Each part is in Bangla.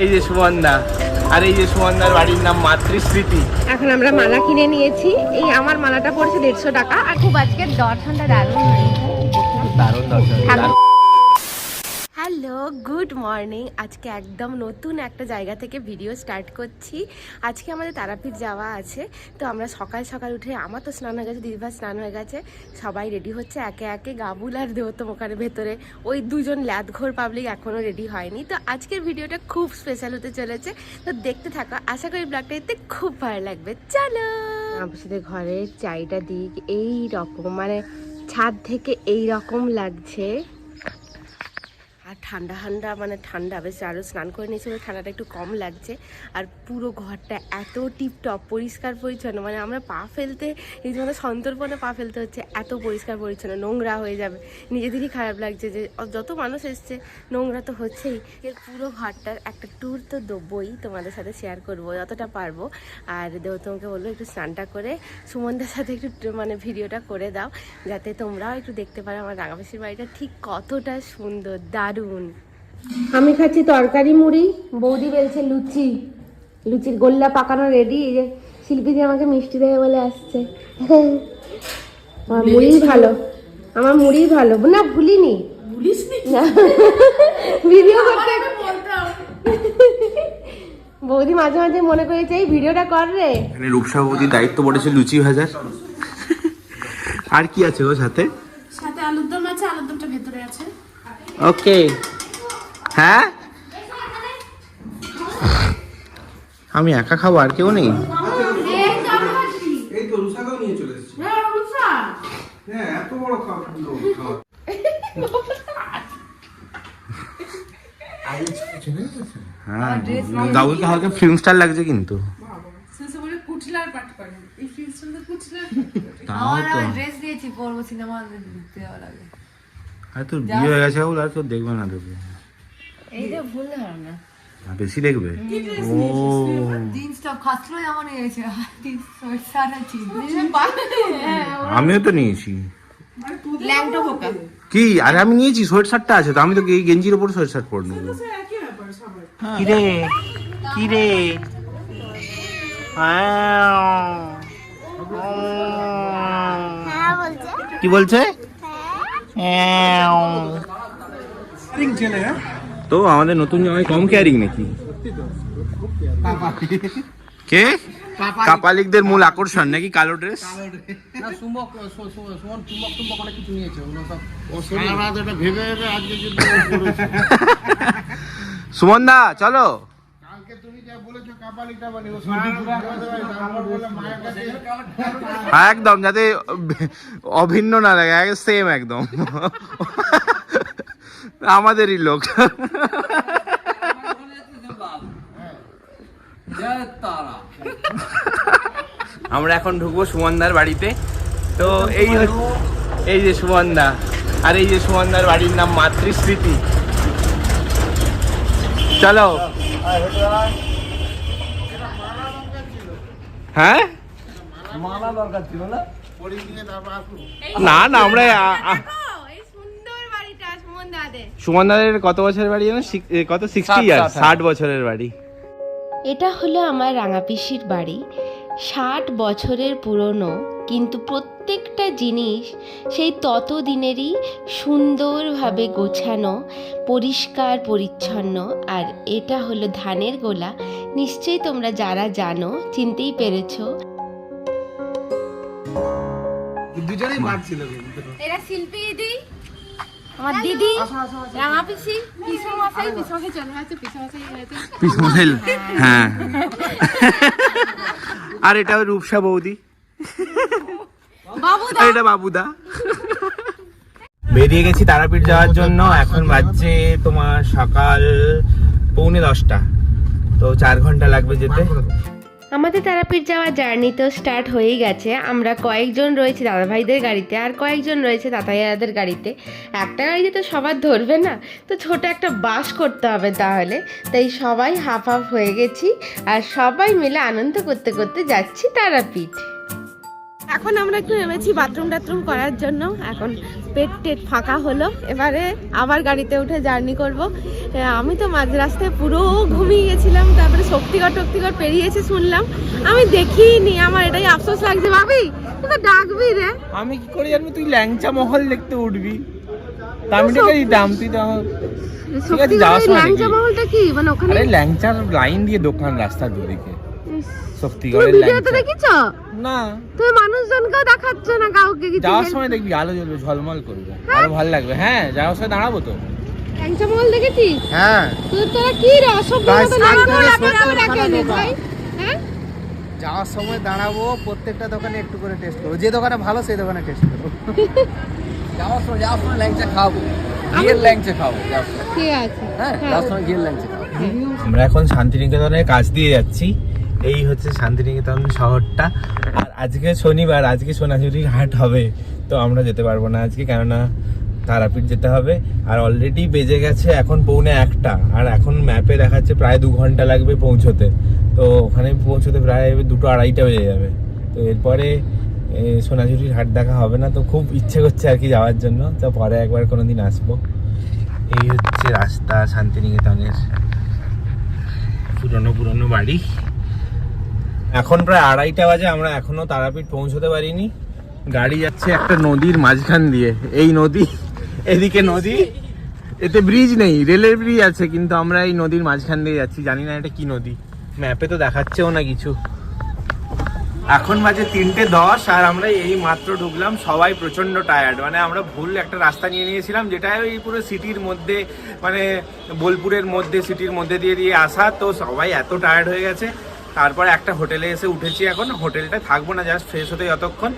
এই যে সুবন্ধা আর এই যে সুবন্ধার বাড়ির নাম মাতৃস্মৃতি। এখন আমরা মালা কিনে নিয়েছি। এই আমার মালাটা পড়ছে দেড়শো টাকা। আর খুব আজকে দর্শনটা দারুণ দারুণ দর্শন হ্যালো, গুড মর্নিং। আজকে একদম নতুন একটা জায়গা থেকে ভিডিও স্টার্ট করছি। আজকে আমাদের তারাপীঠ যাওয়া আছে, তো আমরা সকাল সকাল উঠে আমার তো স্নান হয়ে গেছে, দিদিভার স্নান হয়ে গেছে। সবাই রেডি হচ্ছে, একে একে গাবুল আর দেহতম ওখানে ভেতরে। ওই দুজন ল্যাদঘোর পাবলিক এখনও রেডি হয়নি। তো আজকের ভিডিওটা খুব স্পেশাল হতে চলেছে। তো দেখতে থাকো, আশা করি ব্লগটা এতে খুব ভালো লাগবে। চলো! আমাদের ঘরের চাইটা দিক এই রকম মানে ছাদ থেকে এই রকম লাগছে। আর ঠান্ডা ঠান্ডা মানে ঠান্ডা। বেশ আরও স্নান করে নিয়েছিল, ঠান্ডাটা একটু কম লাগছে। আর পুরো ঘরটা এত টিপটপ, পরিষ্কার পরিচ্ছন্ন। মানে আমরা পা ফেলতে, এই জন্য সন্তর্পণে পা ফেলতে হচ্ছে, এত পরিষ্কার পরিচ্ছন্ন। নোংরা হয়ে যাবে। নিজেদেরই খারাপ লাগছে যে যত মানুষ এসছে, নোংরা তো হচ্ছেই। এর পুরো ঘরটার একটা ট্যুর তো দেবই, তোমাদের সাথে শেয়ার করব, যতটা পারব। আর তোমাকে বলব একটু স্নানটা করে, সুমনদের সাথে একটু মানে ভিডিওটা করে দাও, যাতে তোমরাও একটু দেখতে পারো আমার রাঙামাসির বাড়িটা ঠিক কতটা সুন্দর, দারুণ। আমি খাচ্ছি তরকারি মুড়ি বৌদি বেলছে লুচি। লুচির গোল্লা পাকানো রেডি এই যে শিল্পী দিয়ে আমাকে মিষ্টি দেবে বলে আসছে। আমার মুড়ি ভালো। আমার মুড়ি ভালো। না ভুলিনি। না। ভিডিও করতে বৌদি মাঝে মাঝে মনে করেছে এই ভিডিওটা কর রে। এখানে রূপসাবতীর দায়িত্ব পড়েছে লুচি ভাজার। আর কি আছে ওর সাথে সাথে আলুর দম আছে আলুর দমটা ভেতরে আছে ওকে হ্যাঁ? আমি একা খাব আর কেউ নেই? এই তো এসেছি। হ্যাঁ এত বড় খাবার খাবার। হ্যাঁ হালকা ফিল্ম স্টার লাগছে কিন্তু। তাও তো। ড্রেস দিয়েছি পরবো সিনেমা দেওয়ার আগে। আর তোর বিয়ে হয়ে গেছে আর কেউ দেখবে না দেখবে এইটা ভুল ধারণা। বেশি দেখবে? ও। চিন আমিও তো নিয়েছি। ল্যাংটো কি? আরে আমি নিয়েছি সোয়েট শার্টটা আছে তো আমি তো এই গেঞ্জির ওপর সোয়েট শার্ট পরে নেব কিরে? কিরে? কি বলছে। ছেলে হ্যাঁ তো আমাদের নতুন জামাই কম কেয়ারিং নাকি? কে? কাপালিকদের মূল আকর্ষণ নাকি কালো ড্রেস সুমন দা চলো। একদম, যাতে অভিন্ন না লাগে সেম একদম। আমাদেরই লোক। আমরা এখন ঢুকবো সুমনদার বাড়িতে। তো এই এই যে সুমনদা, আর এই যে সুমনদার বাড়ির নাম মাতৃস্মৃতি। চলো। হ্যাঁ? না না আমরা আ- আ- এই সুন্দর বাড়িটা সুমন দাদের কত বছরের বাড়ি জানো? কত? সিক্সটি ইয়ার ষাট বছরের বাড়ি। এটা হলো আমার রাঙাপিসির বাড়ি। ষাট বছরের পুরনো কিন্তু প্রত্যেকটা জিনিস সেই ততদিনেরই সুন্দরভাবে গোছানো পরিষ্কার পরিচ্ছন্ন। আর এটা হলো ধানের গোলা। নিশ্চয়ই তোমরা যারা জানো চিনতেই পেরেছ। দুজনেই মারছিল এরা শিল্পী দিদি। আমার দিদি। রাঙাপিসি। পিসমশাই পিসমশাই চলে আছে পিসমশাই হয়েছে হ্যাঁ। আর এটা রূপসা বৌদি। এটা বাবুদা। বেরিয়ে গেছি তারাপীঠ যাওয়ার জন্য। এখন বাজছে তোমার সকাল পৌনে দশটা। তো চার ঘণ্টা লাগবে যেতে। আমাদের তারাপীঠ যাওয়া জার্নি তো স্টার্ট হয়েই গেছে। আমরা কয়েকজন রয়েছে দাদাভাইদের গাড়িতে আর কয়েকজন রয়েছে তাতাইয়াদের গাড়িতে। একটা গাড়িতে তো সবার ধরবে না। তো ছোট একটা বাস করতে হবে তাহলে। তাই সবাই হাফ হাফ হয়ে গেছি। আর সবাই মিলে আনন্দ করতে করতে যাচ্ছি তারাপীঠ। এখন আমরা একটু নেমেছি বাথরুম টাথরুম করার জন্য। এখন পেট টেট ফাঁকা হলো। এবারে আবার গাড়িতে উঠে জার্নি করব। আমি তো মাঝ রাস্তায় পুরো ঘুমিয়ে গেছিলাম তারপরে শক্তিগড় টক্তিগড় পেরিয়েছে শুনলাম। আমি দেখিনি আমার এটাই আফসোস লাগছে। ভাবি তুই তো ডাকবি রে। আমি কি করে জানব তুই ল্যাংচা মহল দেখতে উঠবি? তা আমি টাকা দিতাম তুই তো ঠিক আছে, যাওয়ার সময় ল্যাংচা মহলটা কি? মানে ওখানে ল্যাংচার লাইন দিয়ে দোকান রাস্তার দুদিকে ইস, তুমি ভিডিওতে ল্যাংচা না। তুমি মানুষজনকেও দেখাচ্ছ না কাউকে কিছু যাওয়ার সময় দেখবি আলো জ্বলবে ঝলমল করবে। আরও ভালো লাগবে। হ্যাঁ যাওয়ার সময় দাঁড়াবো তো। ল্যাংচা মহল দেখেছিস? হ্যাঁ। তুই তোরা কি রে অসভ্য মতো ভাই হ্যাঁ? যাওয়ার সময় দাঁড়াবো প্রত্যেকটা দোকানে একটু করে টেস্ট করব। যে দোকানে ভালো সেই দোকানে টেস্ট করব। যাওয়ার সময় যাওয়ার সময় ল্যাংচা খাব। গিয়ের ল্যাংচা খাব যাওয়ার ঠিক আছে। হ্যাঁ যাওয়ার সময় গিয়ে ল্যাংচা খাব। আমরা এখন শান্তিনিকেতনের কাজ দিয়ে যাচ্ছি। এই হচ্ছে শান্তিনিকেতন শহরটা। আর আজকে শনিবার, আজকে সোনাঝুরির হাট হবে, তো আমরা যেতে পারব না আজকে, কেননা তারাপীঠ যেতে হবে। আর অলরেডি বেজে গেছে এখন পৌনে একটা, আর এখন ম্যাপে দেখাচ্ছে প্রায় দু ঘণ্টা লাগবে পৌঁছোতে। তো ওখানে পৌঁছোতে প্রায় দুটো আড়াইটা বেজে যাবে। তো এরপরে সোনাঝুরির হাট দেখা হবে না, তো খুব ইচ্ছে করছে আর কি যাওয়ার জন্য। তো পরে একবার কোনো দিন আসব। এই হচ্ছে রাস্তা শান্তিনিকেতনের। পুরনো পুরনো বাড়ি। এখন প্রায় আড়াইটা বাজে, আমরা এখনও তারাপীঠ পৌঁছতে পারিনি। গাড়ি যাচ্ছে একটা নদীর মাঝখান দিয়ে। এই নদী, এদিকে নদী, এতে ব্রিজ নেই রেলের ব্রিজ আছে, কিন্তু আমরা এই নদীর মাঝখান দিয়ে যাচ্ছি। জানি না এটা কি নদী। ম্যাপে তো দেখাচ্ছেও না কিছু। এখন বাজে তিনটে দশ, আর আমরা এই মাত্র ঢুকলাম সবাই প্রচণ্ড টায়ার্ড মানে আমরা ভুল একটা রাস্তা নিয়ে নিয়েছিলাম, যেটা ওই পুরো সিটির মধ্যে মানে বোলপুরের মধ্যে সিটির মধ্যে দিয়ে দিয়ে আসা। তো সবাই এত টায়ার্ড হয়ে গেছে। তারপরে একটা হোটেলে এসে উঠেছি এখন। হোটেলটা থাকব না জাস্ট ফ্রেশ হতে যতক্ষণ।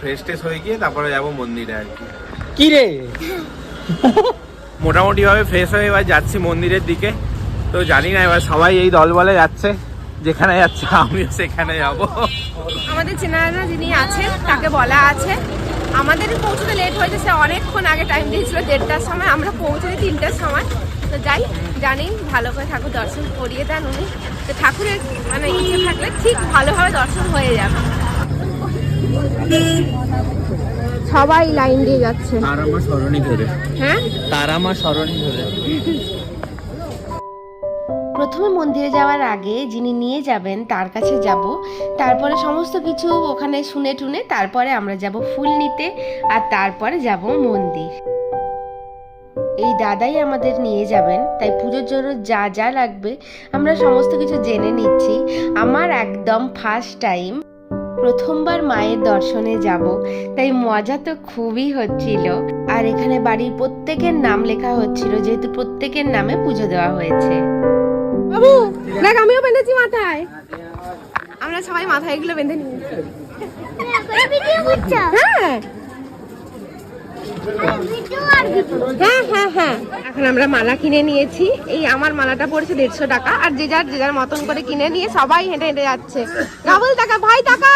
ফ্রেশ ট্রেশ হয়ে গিয়ে তারপরে যাব মন্দিরে আর কি। কি রে? মোটামুটি ভাবে ফ্রেশ হয়ে এবার যাচ্ছি মন্দিরের দিকে। তো জানি না এবার সবাই এই দল বলে যাচ্ছে। যেখানে যাচ্ছে আমিও সেখানে যাব। আমাদের চেনারা যিনি আছেন তাকে বলা আছে। আমাদের পৌঁছতে লেট হয়েছে সে অনেকক্ষণ আগে টাইম দিয়েছিল দেড়টার সময়। আমরা পৌঁছেছি তিনটার সময়। তো যাই জানি ভালো করে ঠাকুর দর্শন করিয়ে দেন উনি। তো ঠাকুরের মানে ইচ্ছে থাকলে ঠিক ভালোভাবে দর্শন হয়ে যাবে। সবাই লাইন দিয়ে যাচ্ছে। তারা মা স্মরণী ধরে। হ্যাঁ? তারা মা স্মরণী ধরে। প্রথমে মন্দিরে যাওয়ার আগে যিনি নিয়ে যাবেন তার কাছে যাব। তারপরে সমস্ত কিছু ওখানে শুনে টুনে তারপরে আমরা যাব ফুল নিতে আর তারপরে যাব মন্দির। এই দাদাই আমাদের নিয়ে যাবেন তাই পুজোর জন্য যা যা লাগবে আমরা সমস্ত কিছু জেনে নিচ্ছি। আমার একদম ফার্স্ট টাইম প্রথমবার মায়ের দর্শনে যাব তাই মজা তো খুবই হচ্ছিল। আর এখানে বাড়ির প্রত্যেকের নাম লেখা হচ্ছিল যেহেতু প্রত্যেকের নামে পুজো দেওয়া হয়েছে। বাবু দেখ আমিও বেঁধেছি মাথায়। আমরা সবাই মাথায় এগুলো বেঁধে নিয়েছি হ্যাঁ হ্যাঁ হ্যাঁ হ্যাঁ। এখন আমরা মালা কিনে নিয়েছি। এই আমার মালাটা পড়েছে দেড়শো টাকা, আর যে যার যে যার মতন করে কিনে নিয়ে সবাই হেঁটে হেঁটে যাচ্ছে। রাহুল টাকা, ভাই টাকা!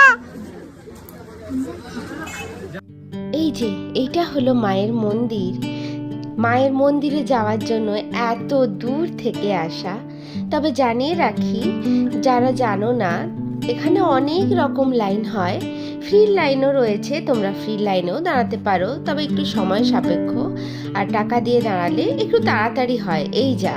এই যে, এইটা হলো মায়ের মন্দির। মায়ের মন্দিরে যাওয়ার জন্য এত দূর থেকে আসা। তবে জানিয়ে রাখি, যারা জানো না এখানে অনেক রকম লাইন হয়। ফ্রি লাইনও রয়েছে, তোমরা ফ্রি লাইনেও দাঁড়াতে পারো, তবে একটু সময় সাপেক্ষ। আর টাকা দিয়ে দাঁড়ালে একটু তাড়াতাড়ি হয়, এই যা।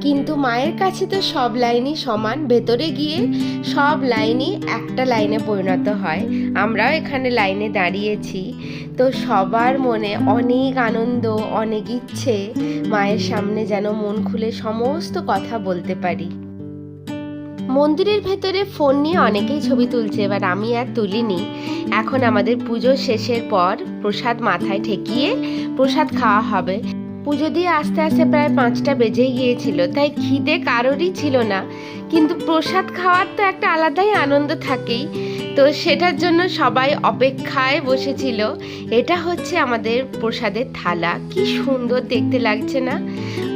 কিন্তু মায়ের কাছে তো সব লাইনই সমান, ভেতরে গিয়ে সব লাইনই একটা লাইনে পরিণত হয়। আমরাও এখানে লাইনে দাঁড়িয়েছি। তো সবার মনে অনেক আনন্দ, অনেক ইচ্ছে, মায়ের সামনে যেন মন খুলে সমস্ত কথা বলতে পারি। মন্দিরের ভেতরে ফোন নিয়ে অনেকেই ছবি তুলছে, এবার আমি আর তুলিনি। এখন আমাদের পুজো শেষের পর প্রসাদ মাথায় ঠেকিয়ে প্রসাদ খাওয়া হবে। পুজো দিয়ে আস্তে আস্তে প্রায় পাঁচটা বেজে গিয়েছিল, তাই খিদে কারোরই ছিল না। কিন্তু প্রসাদ খাওয়ার তো একটা আলাদাই আনন্দ থাকেই। তো সেটার জন্য সবাই অপেক্ষায় বসেছিল। এটা হচ্ছে আমাদের প্রসাদের থালা। কি সুন্দর দেখতে লাগছে না?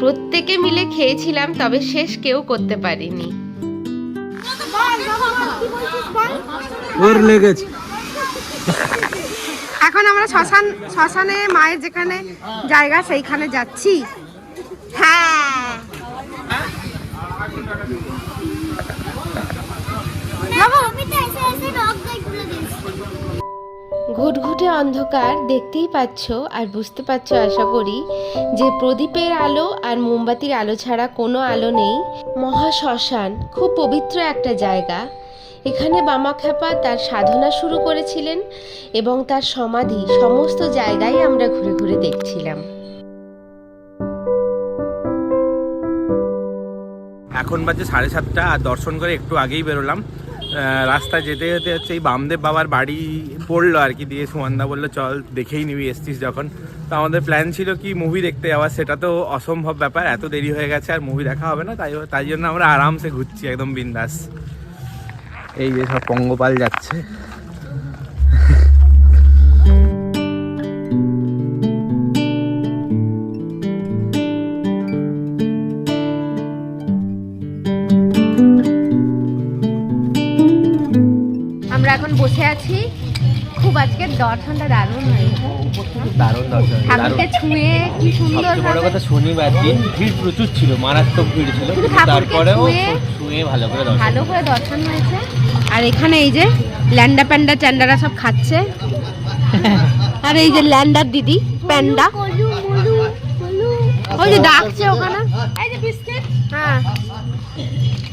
প্রত্যেকে মিলে খেয়েছিলাম, তবে শেষ কেউ করতে পারিনি। ওর লেগেছে এখন আমরা শ্মশান শ্মশানে মায়ের যেখানে জায়গা সেইখানে যাচ্ছি। হ্যাঁ। ঘুটঘুটে অন্ধকার, দেখতেই পাচ্ছ আর বুঝতে পারছ আশা করি যে প্রদীপের আলো আর মোমবাতির আলো ছাড়া কোনো আলো নেই। মহা শ্মশান, খুব পবিত্র একটা জায়গা। এখানে বামাখ্যাপা তার সাধনা শুরু করেছিলেন এবং তার সমাধি সমস্ত জায়গায় আমরা ঘুরে ঘুরে দেখছিলাম। এখন বাজে সাড়ে সাতটা, আর দর্শন করে একটু আগেই বেরোলাম। রাস্তায় যেতে যেতে হচ্ছে এই বামদেব বাবার বাড়ি পড়ল আর কি, দিয়ে সুমানদা বলল, চল দেখেই নিবি, এসছিস যখন। তো আমাদের প্ল্যান ছিল কি মুভি দেখতে যাওয়ার সেটা তো অসম্ভব ব্যাপার, এত দেরি হয়ে গেছে আর মুভি দেখা হবে না, তাই তাই জন্য আমরা আরামসে ঘুরছি, একদম বিন্দাস। এই যে সব পঙ্গপাল যাচ্ছে। বসে আছি। খুব আজকে দর্শনটা দারুণ হয়েছে। দারুণ দর্শন ঠাকুরকে ছুঁয়ে কি সুন্দর বড় কথা শনিবার দিন ভিড় প্রচুর ছিল মারাত্মক ভিড় ছিল। শুধু কিন্তু ঠাকুরকে তারপরেও ছুঁয়ে- ছুঁয়ে ভালো করে দর্শন ভালো করে দর্শন হয়েছে। আর এখানে এই যে ল্যান্ডা প্যান্ডা চ্যান্ডারা সব খাচ্ছে। আর এই যে ল্যান্ডার দিদি প্যান্ডা। ওই যে ডাকছে ওখানে। এই যে বিস্কিট। হ্যাঁ।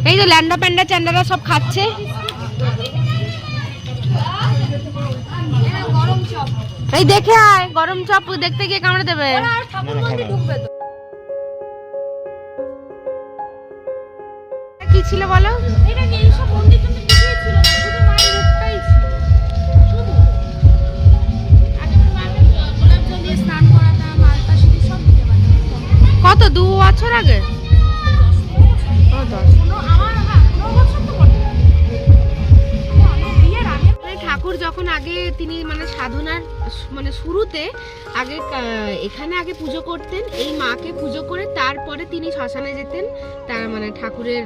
এই যে ল্যান্ডা প্যান্ডা চ্যান্ডারা সব খাচ্ছে। এই দেখে আয় গরম চপ দেখতে গিয়ে কামড়ে দেবে। কি ছিল বলো? কত দু বছর আগে? যখন আগে তিনি মানে সাধনার মানে শুরুতে আগে এখানে আগে পুজো করতেন, এই মাকে পুজো করে তারপরে তিনি শ্মশানে যেতেন, তার মানে ঠাকুরের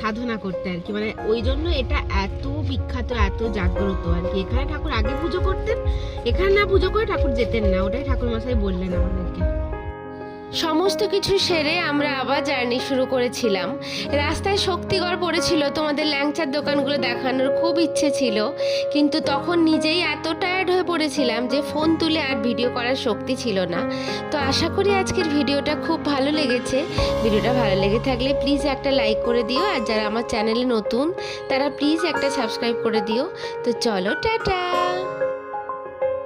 সাধনা করতে আর কি। মানে ওই জন্য এটা এত বিখ্যাত, এত জাগ্রত আর কি। এখানে ঠাকুর আগে পুজো করতেন, এখানে না পুজো করে ঠাকুর যেতেন না, ওটাই ঠাকুর মশাই বললেন আমাদেরকে। সমস্ত কিছু সেরে আমরা আবার জার্নি শুরু করেছিলাম। রাস্তায় শক্তিগড় পড়েছিল, তোমাদের ল্যাংচার দোকানগুলো দেখানোর খুব ইচ্ছে ছিল, কিন্তু তখন নিজেই এত টায়ার্ড হয়ে পড়েছিলাম যে ফোন তুলে আর ভিডিও করার শক্তি ছিল না। তো আশা করি আজকের ভিডিওটা খুব ভালো লেগেছে। ভিডিওটা ভালো লেগে থাকলে প্লিজ একটা লাইক করে দিও, আর যারা আমার চ্যানেলে নতুন, তারা প্লিজ একটা সাবস্ক্রাইব করে দিও। তো চলো, টাটা!